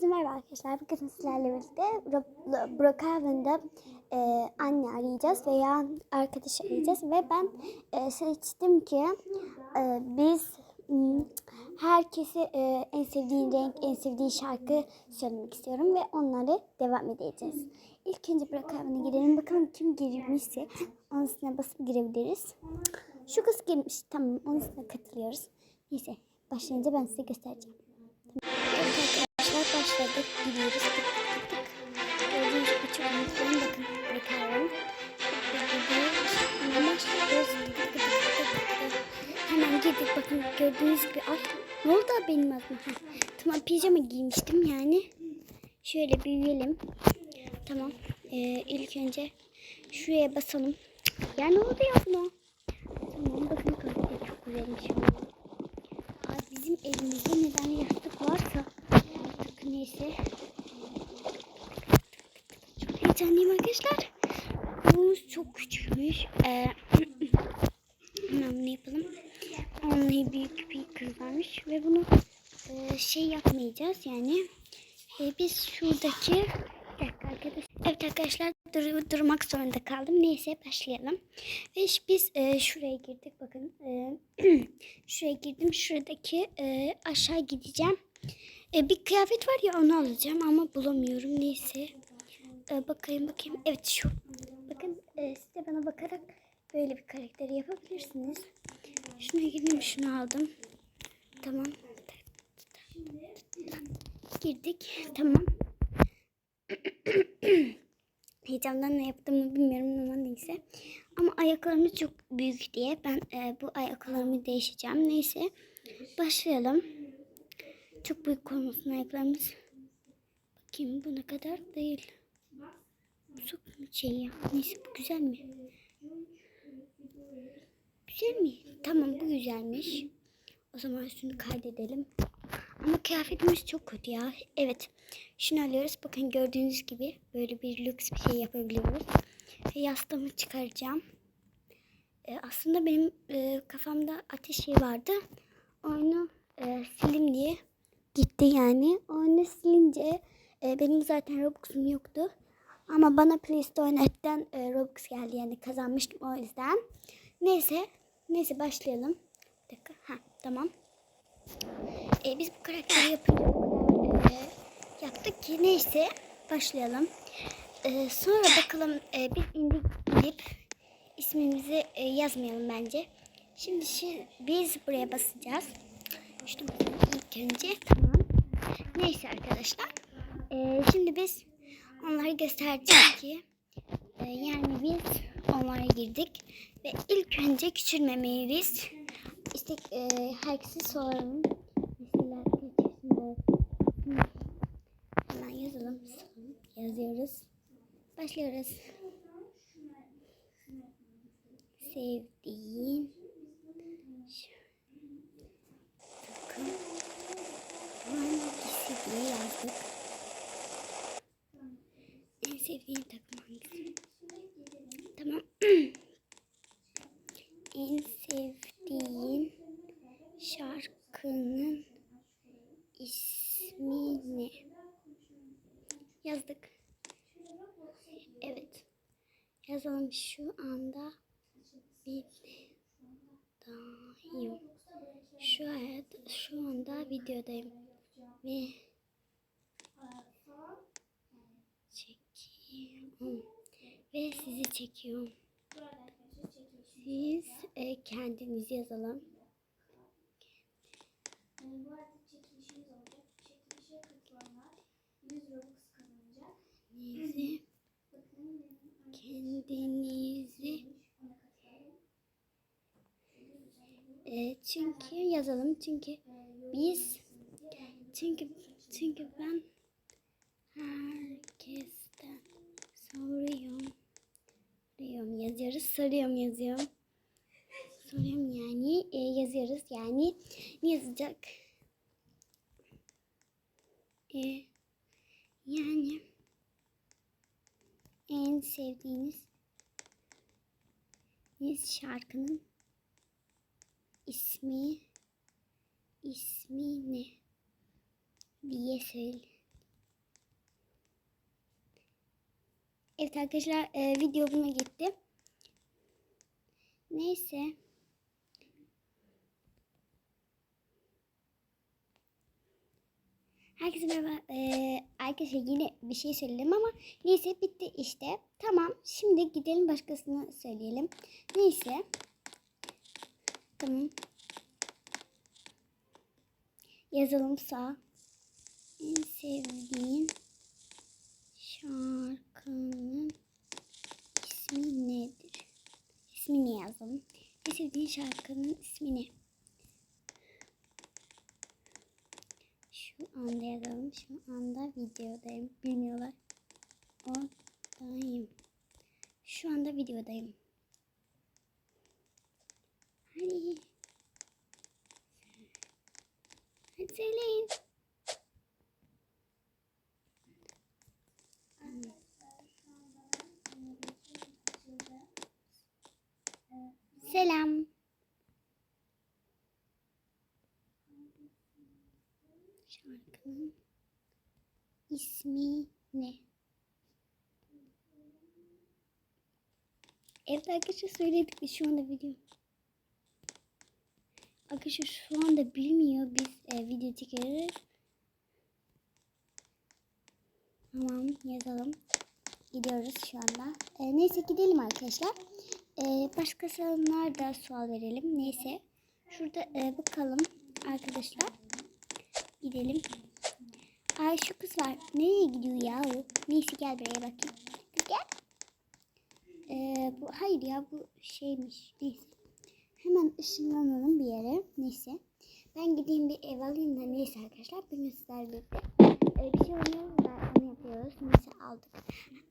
Herkese merhaba arkadaşlar. Bugün sizlerle birlikte Bro- Brookhaven'da e, anne arayacağız veya arkadaş arayacağız ve ben e, seçtim ki e, biz m, herkesi e, en sevdiği renk, en sevdiği şarkı söylemek istiyorum ve onları devam edeceğiz. İlk önce Brookhaven'a girelim bakalım kim girmişse onun üstüne basıp girebiliriz. Şu kız girmiş. Tamam onun üstüne katılıyoruz. Neyse başlayınca ben size göstereceğim. Başladık. Gidiyoruz. Tık tık tık. Gördüğünüz gibi çok mutluyum. Bakın bakalım. Hemen başlıyoruz. Tık tık tık tık tık. Hemen girdik. Bakın gördüğünüz gibi. Ay ne oldu benim adıma? Ha, Tamam pijama giymiştim yani. Şöyle büyüyelim. Tamam. Ee, ilk önce şuraya basalım. Ya ne oldu ya buna? Tamam bakın kıyafet çok güzelmiş. Ay bizim evimizde neden artık neyse. Çok heyecanlıyım arkadaşlar. Evimiz çok küçükmüş. Ee, bunu yapalım. Vallahi büyük bir kız varmış ve bunu e, şey yapmayacağız yani. E, biz şuradaki. Evet arkadaşlar dur, durmak zorunda kaldım. Neyse başlayalım. Ve biz e, şuraya girdik. Bakın e, şuraya girdim. Şuradaki e, aşağı gideceğim. E, bir kıyafet var ya onu alacağım ama bulamıyorum. Neyse. E, bakayım bakayım. Evet şu. Bakın e, siz de bana bakarak böyle bir karakteri yapabilirsiniz. Şuna girdim şunu aldım. Tamam. Girdik. Tamam. Heyecandan ne yaptığımı bilmiyorum ama neyse. Ama ayaklarımız çok büyük diye ben e, bu ayaklarımı değişeceğim. Neyse başlayalım. Çok büyük olmasın ayaklarımız. Bakayım bu ne kadar değil. Bu çok şey ya. Neyse bu güzel mi? Güzel mi? Tamam bu güzelmiş. O zaman şunu kaydedelim. Ama kıyafetimiz çok kötü ya. Evet. Şunu alıyoruz. Bakın gördüğünüz gibi böyle bir lüks bir şey yapabiliyoruz. Ve yastığımı çıkaracağım. Ee, aslında benim e, kafamda ateş şey vardı. Onu e, silim diye gitti yani. Onu silince e, benim zaten Robux'um yoktu. Ama bana Play Store Net'ten e, Robux geldi yani kazanmıştım o yüzden. Neyse. Neyse başlayalım. Bir dakika. Ha, tamam. E, biz bu karakteri yapınca e, yaptık ki neyse başlayalım. E, sonra bakalım e, bir indik gidip ismimizi e, yazmayalım bence. Şimdi şi- biz buraya basacağız. İşte ilk önce tamam. Neyse arkadaşlar. E, şimdi biz onları göstereceğiz ki e, yani biz onlara girdik ve ilk önce küçülmemeliyiz. İşte e, herkese soralım. Hemen yazalım. Yazıyoruz. Başlıyoruz. Sevdiğin takım hangisi diye yazdık. En sevdiğin takım hangisi? Tamam. en sevdiğin şarkının ismi ne? Yazdık. Evet. Yazalım şu anda videodayım. Şu hayat, şu anda videodayım. Ve çekiyorum. Ve sizi çekiyorum. Siz e, kendiniz yazalım. Yani bu arada çekilişimiz olacak. Çekilişe katılanlar 100 Robux kazanacak. Kendinizi, kendinizi e, çünkü yazalım çünkü biz çünkü çünkü ben herkesten soruyorum. Soruyorum yazıyoruz. Soruyorum yazıyorum. Soruyorum yani e, yazıyoruz. Yani ne yazacak? E, yani en sevdiğiniz şarkının ismi ismi ne diye söyle Evet arkadaşlar e, video buna gitti. Neyse. Herkese merhaba. Ee, arkadaşlar yine bir şey söyledim ama neyse bitti işte. Tamam şimdi gidelim başkasını söyleyelim. Neyse. Tamam. Yazalım sağ. En sevdiğin şarkının ismi nedir? İsmini yazalım. En sevdiğin şarkının ismi ne? Şu anda yazalım. Şu anda videodayım. Bilmiyorlar. Oradayım. Şu anda videodayım. Hadi. Hadi söyleyin. Selam. Şarkının ismi ne? Evet arkadaşlar söyledik biz şu anda video. Arkadaşlar şu anda bilmiyor biz e, video çekeriz. Tamam yazalım. Gidiyoruz şu anda. E, neyse gidelim arkadaşlar. E, başkasına da sual verelim. Neyse. Şurada e, bakalım arkadaşlar. Gidelim. Ay şu kız var. Nereye gidiyor ya o? Neyse gel buraya bakayım. Gel. Ee, bu, hayır ya bu şeymiş. Neyse. Hemen ışınlanalım bir yere. Neyse. Ben gideyim bir ev alayım da neyse arkadaşlar. Bugün sizlerle birlikte ee, bir şey yapıyoruz. Neyse aldık.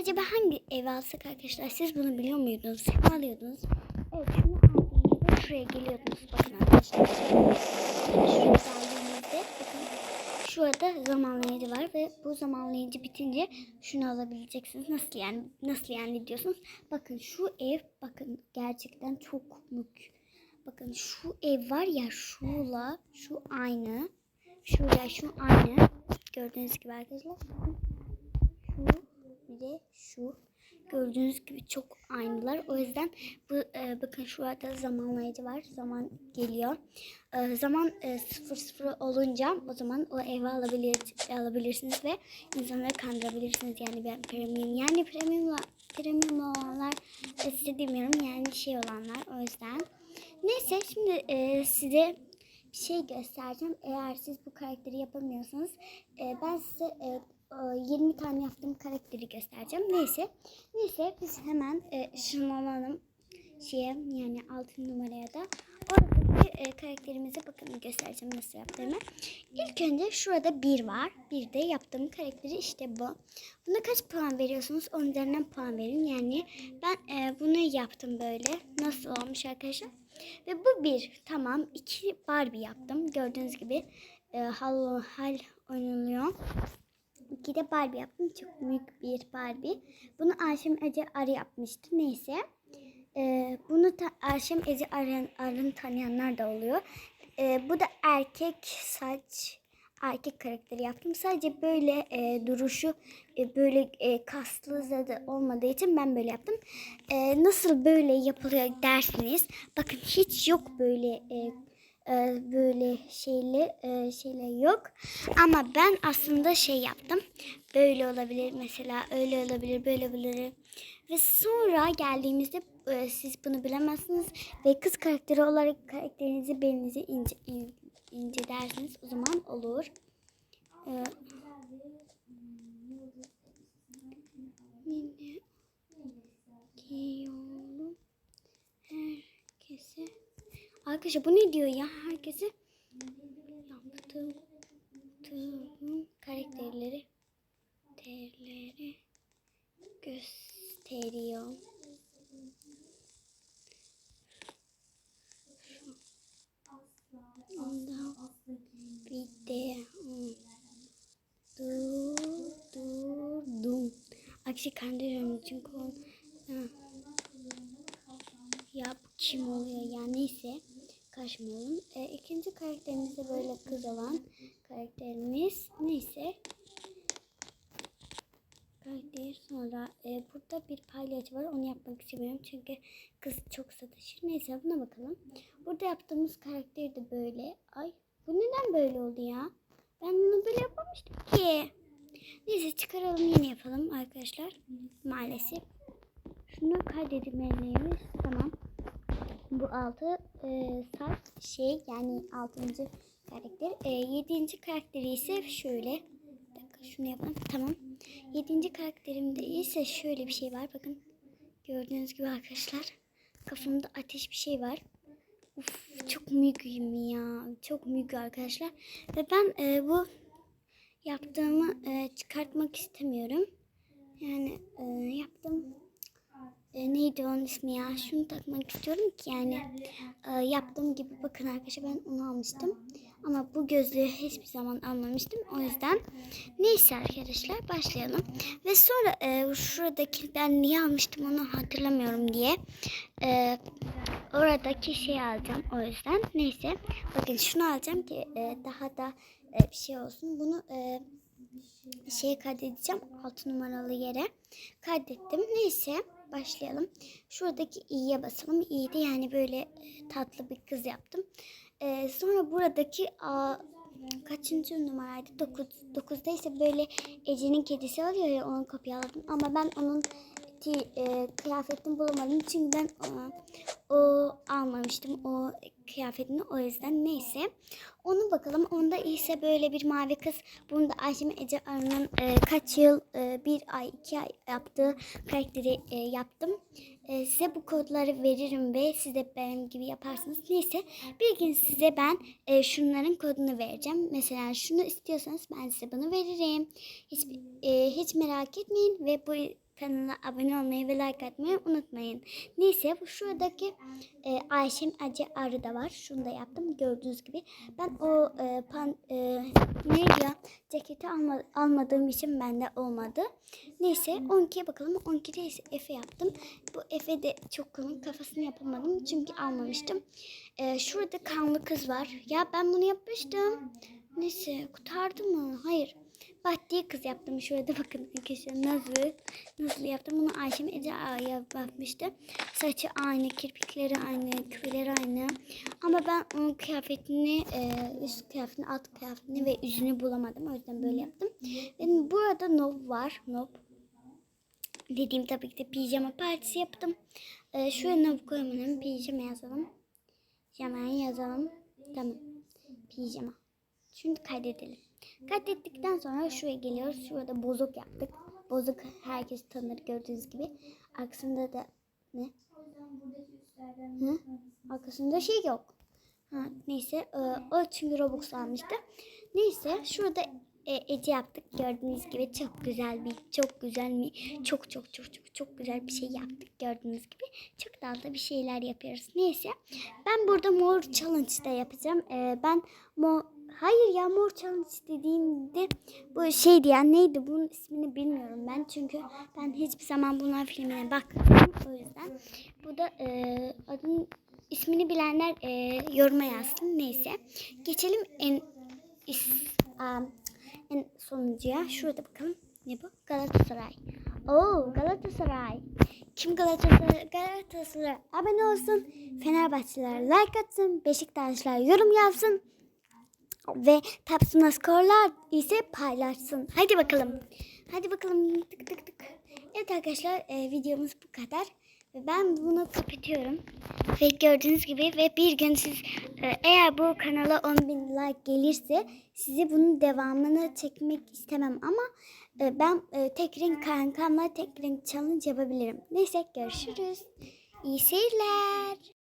Acaba hangi ev alsak arkadaşlar? Siz bunu biliyor muydunuz? Ne alıyordunuz? Evet şunu aldığınızda şuraya geliyordunuz. Bakın arkadaşlar. Şuraya geldiğinizde bakın şurada zamanlayıcı var ve bu zamanlayıcı bitince şunu alabileceksiniz. Nasıl yani? Nasıl yani diyorsunuz? Bakın şu ev bakın gerçekten çok mük. Bakın şu ev var ya şuyla şu aynı. Şuraya şu aynı. Gördüğünüz gibi arkadaşlar. Şu bir de şu. Gördüğünüz gibi çok aynılar. O yüzden bu e, bakın şurada zamanlayıcı var. Zaman geliyor. E, zaman e, sıfır sıfır olunca o zaman o evi alabilir, alabilirsiniz ve insanları kandırabilirsiniz. Yani ben premium yani premium premium olanlar e, size demiyorum yani şey olanlar o yüzden. Neyse şimdi e, size bir şey göstereceğim. Eğer siz bu karakteri yapamıyorsanız e, ben size e, e, 20 tane yaptığım karakteri göstereceğim. Neyse. Neyse biz hemen e, ışınlanalım şeye yani altın numaraya da. Oradaki e, karakterimize bakın göstereceğim nasıl yaptığımı. İlk önce şurada bir var. Bir de yaptığım karakteri işte bu. Buna kaç puan veriyorsunuz? 10 üzerinden puan verin. Yani ben e, bunu yaptım böyle. Nasıl olmuş arkadaşlar? Ve bu bir. Tamam. iki Barbie yaptım. Gördüğünüz gibi e, hal, hal oynanıyor. İki de Barbie yaptım. Çok büyük bir Barbie. Bunu Ayşem Ece Arı yapmıştı. Neyse. Ee, bunu da Ayşem Ece Arı'nı tanıyanlar da oluyor. Ee, bu da erkek saç erkek karakteri yaptım. Sadece böyle e, duruşu e, böyle e, kaslı zaten olmadığı için ben böyle yaptım. E, nasıl böyle yapılıyor dersiniz. Bakın hiç yok böyle e, e, böyle şeyle e, şeyler yok. Ama ben aslında şey yaptım. Böyle olabilir mesela öyle olabilir böyle olabilir. Ve sonra geldiğimizde e, siz bunu bilemezsiniz ve kız karakteri olarak karakterinizi belinizi ince, in, ince dersiniz o zaman olur. Ee, herkese. Arkadaşlar bu ne diyor ya herkese? Yaptığım yaptığım karakterleri terleri gösteriyor. Ondan video dur durdum. Aksi o Ha. ya bu kim oluyor ya neyse kaçmayalım. E, ikinci karakterimiz de böyle kız olan karakterimiz neyse karakter Sonra e, burada bir palyaço var. Onu yapmak istemiyorum. Çünkü kız çok sataşır. Neyse buna bakalım. Burada yaptığımız karakter de böyle. Ay bu neden böyle oldu ya? Ben bunu böyle yapmamıştım ki. Neyse çıkaralım yine yapalım arkadaşlar. Maalesef. Şunu kaydedilmeliyiz. Tamam. Bu altı e, saat şey yani altıncı karakter. E, yedinci karakteri ise şöyle. Bir dakika şunu yapalım. Tamam. Yedinci karakterimde ise şöyle bir şey var. Bakın. Gördüğünüz gibi arkadaşlar. Kafamda ateş bir şey var. Uf, çok mügüyüm ya. Çok mügü arkadaşlar. Ve ben e, bu yaptığımı e, çıkartmak istemiyorum. Yani e, yaptım. E, neydi onun ismi ya? Şunu takmak istiyorum ki yani e, yaptığım gibi bakın arkadaşlar ben onu almıştım. Ama bu gözlüğü hiçbir zaman almamıştım. O yüzden neyse arkadaşlar başlayalım. Ve sonra e, şuradakinden niye almıştım onu hatırlamıyorum diye. E, oradaki şeyi alacağım o yüzden. Neyse bakın şunu alacağım ki e, daha da e, bir şey olsun. Bunu e, şeye kaydedeceğim 6 numaralı yere. Kaydettim. Neyse başlayalım. Şuradaki i'ye basalım. i'de yani böyle e, tatlı bir kız yaptım. E, sonra buradaki a, kaçıncı numaraydı? 9. 9'da ise böyle Ece'nin kedisi oluyor ya onu kopyaladım. Ama ben onun ki, e, kıyafetini bulamadım. Çünkü ben e, o almamıştım o kıyafetini o yüzden neyse. Onu bakalım. Onda ise böyle bir mavi kız. Bunu da Ayşem Ece Arı'nın e, kaç yıl, e, bir ay, iki ay yaptığı karakteri e, yaptım. E, size bu kodları veririm ve siz de benim gibi yaparsınız. Neyse bir gün size ben e, şunların kodunu vereceğim. Mesela şunu istiyorsanız ben size bunu veririm. Hiç, e, hiç merak etmeyin ve bu kanala abone olmayı ve like atmayı unutmayın. Neyse bu şuradaki e, Ayşem Ece Arı da var. Şunu da yaptım gördüğünüz gibi. Ben o e, pan, e, neydi ya ceketi alma, almadığım için bende olmadı. Neyse 12'ye bakalım. 12'de ise Efe yaptım. Bu Efe de çok komik kafasını yapamadım çünkü almamıştım. E, şurada kanlı kız var. Ya ben bunu yapmıştım. Neyse kurtardı mı? Hayır. Bahtiye kız yaptım. Şurada bakın arkadaşlar Nazlı. Nazlı yaptım. Bunu Ayşem Ece Ağa'ya bakmıştı. Saçı aynı, kirpikleri aynı, küpeleri aynı. Ama ben onun kıyafetini, e, üst kıyafetini, alt kıyafetini ve yüzünü bulamadım. O yüzden böyle yaptım. Benim burada Nob var. Nob. Dediğim tabii ki de pijama partisi yaptım. E, şuraya Nob koymanın pijama yazalım. Pijama'yı yazalım. Tamam. Pijama. Şimdi kaydedelim. Kaydettikten sonra şuraya geliyoruz. Şurada bozuk yaptık. Bozuk herkes tanır gördüğünüz gibi. Arkasında da ne? Hı? Arkasında şey yok. Ha, neyse e, o çünkü Robux almıştı. Neyse şurada e, Ece yaptık gördüğünüz gibi çok güzel bir çok güzel mi çok çok çok çok çok güzel bir şey yaptık gördüğünüz gibi çok tatlı bir şeyler yapıyoruz neyse ben burada mor challenge da yapacağım E, ben mor hayır ya mor challenge dediğimde bu şey diyen neydi bunun ismini bilmiyorum ben çünkü ben hiçbir zaman bunlar filmine bakmadım o yüzden bu da e, adın ismini bilenler e, yoruma yazsın neyse geçelim en is, am, en sonuncuya. Şurada bakalım. Ne bu? Galatasaray. Oo Galatasaray. Kim Galatasaray? Galatasaray. Abone olsun. Fenerbahçeliler like atsın. Beşiktaşlar yorum yapsın. Ve Tapsuna skorlar ise paylaşsın. Hadi bakalım. Hadi bakalım. Tık tık tık. Evet arkadaşlar e, videomuz bu kadar. Ve ben bunu kapatıyorum. Ve gördüğünüz gibi ve bir gün siz e, eğer bu kanala 10.000 like gelirse size bunun devamını çekmek istemem ama e, ben e, tek renk kankamla tek renk challenge yapabilirim. Neyse görüşürüz. İyi seyirler.